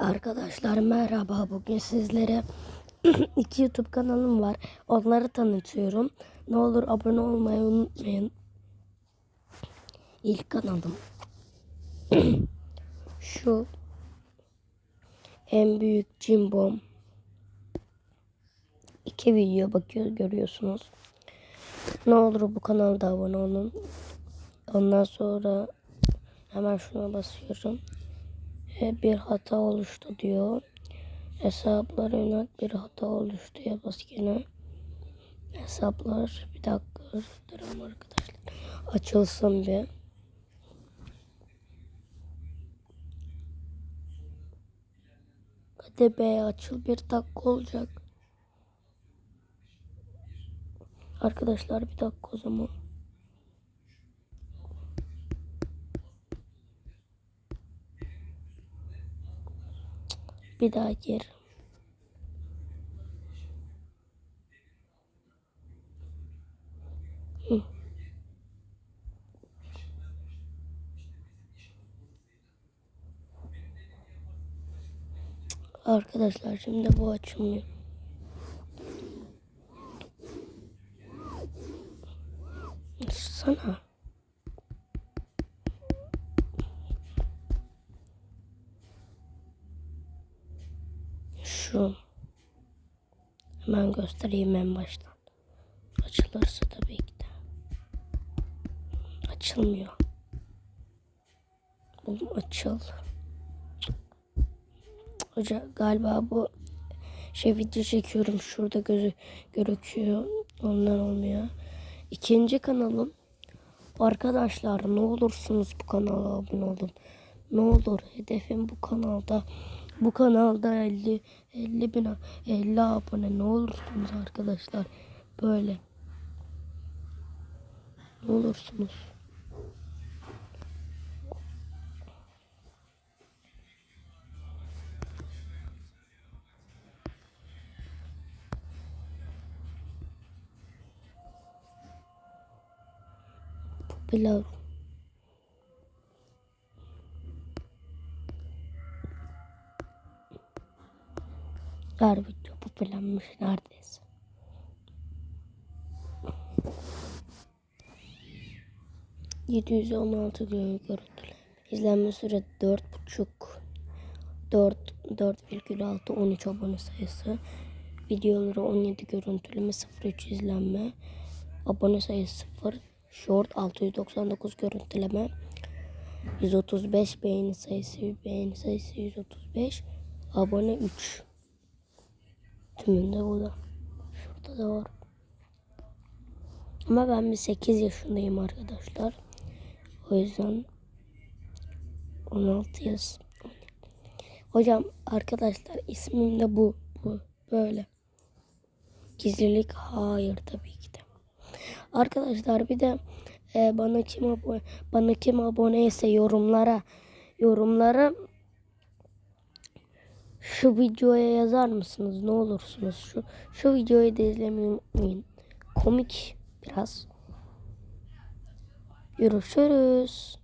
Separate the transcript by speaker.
Speaker 1: Arkadaşlar merhaba. Bugün sizlere iki YouTube kanalım var. Onları tanıtıyorum. Ne olur abone olmayı unutmayın. İlk kanalım şu en büyük cimbom. İki video bakıyor görüyorsunuz. Ne olur bu kanalda abone olun. Ondan sonra hemen şuna basıyorum. E, bir hata oluştu diyor. Hesaplara yönelik bir hata oluştu ya bas gene. Hesaplar bir dakika durun arkadaşlar. Açılsın bir. Hadi be açıl bir dakika olacak. Arkadaşlar bir dakika o zaman. Bir daha gir. Hı. Arkadaşlar şimdi bu açılmıyor. Sana. Şu. Hemen göstereyim en baştan. Açılırsa tabii ki de. Açılmıyor. Oğlum açıl. Hoca galiba bu şey video çekiyorum. Şurada gözü gözüküyor. Ondan olmuyor. İkinci kanalım. Arkadaşlar ne olursunuz bu kanala abone olun. Ne olur hedefim bu kanalda bu kanalda 50 50 bin 50 abone. Ne olursunuz arkadaşlar. Böyle. Ne olursunuz. Popüler Her video popülermiş neredeyse. ...716 gün görüntüler. İzlenme süre 4.5... 4 4,6 13 abone sayısı. Videoları 17 görüntüleme 03 izlenme. Abone sayısı 0. Short 699 görüntüleme. 135 beğeni sayısı, beğeni sayısı 135. Abone 3. Tümünde bu da. Şurada da var. Ama ben bir 8 yaşındayım arkadaşlar. O yüzden 16 yaz. Hocam arkadaşlar ismim de bu. Bu böyle. Gizlilik hayır tabii ki de. Arkadaşlar bir de e, bana kim abone bana kim aboneyse yorumlara yorumlara şu videoya yazar mısınız ne olursunuz şu şu videoyu da izlemeyi unutmayın. Komik biraz. Görüşürüz.